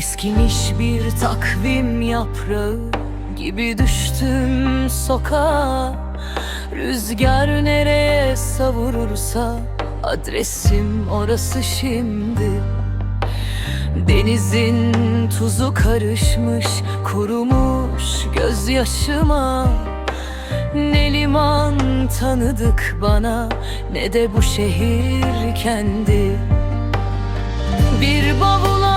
Eskimiş bir takvim yaprağı gibi düştüm sokağa. Rüzgar nereye savurursa adresim orası şimdi. Denizin tuzu karışmış kurumuş gözyaşıma. Ne liman tanıdık bana ne de bu şehir kendi. Bir bavula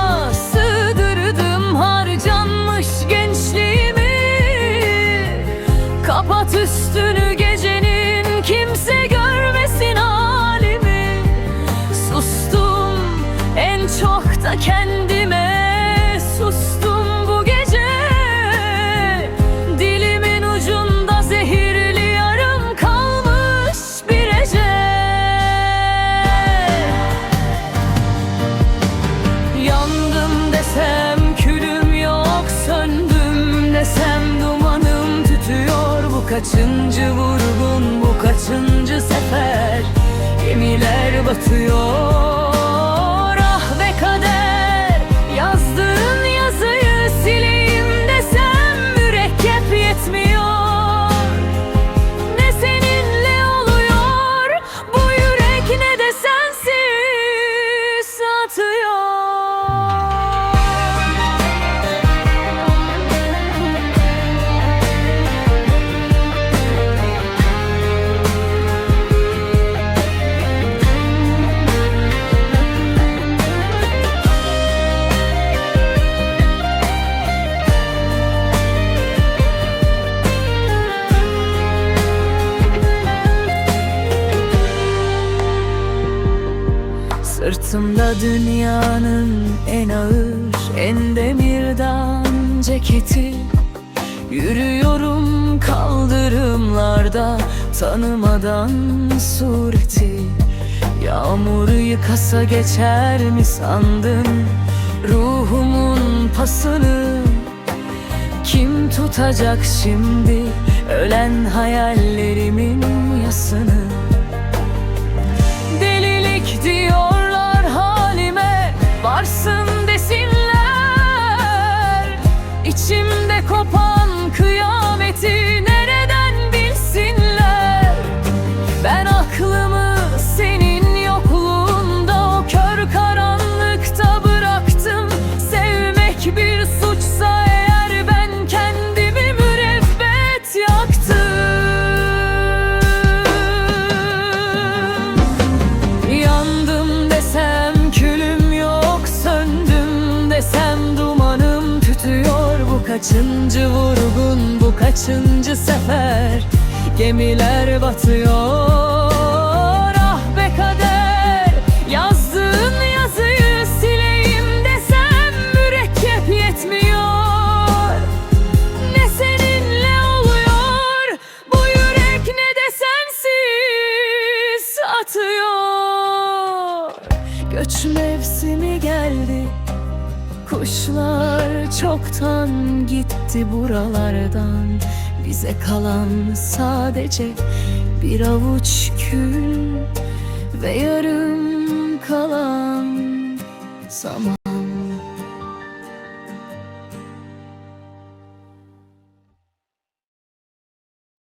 kaçıncı vurgun bu kaçıncı sefer? Gemiler batıyor Sırtımda dünyanın en ağır, en demirdan ceketi. Yürüyorum kaldırımlarda tanımadan sureti. Yağmur yıkasa geçer mi sandın ruhumun pasını? Kim tutacak şimdi ölen hayallerimin kopan kıyameti Nereden bilsinler? Ben aklımı senin yokluğunda O kör karanlıkta bıraktım. Sevmek bir suçsa kaçıncı vurgun bu kaçıncı sefer? Gemiler batıyor Ah be kader. Yazdığın yazıyı sileyim desem Mürekkep yetmiyor. Ne seninle oluyor Bu yürek ne de sensiz atıyor. Göç mevsimi geldi Kuşlar çoktan gitti buralardan. Bize kalan sadece bir avuç kül Ve yarım kalan zaman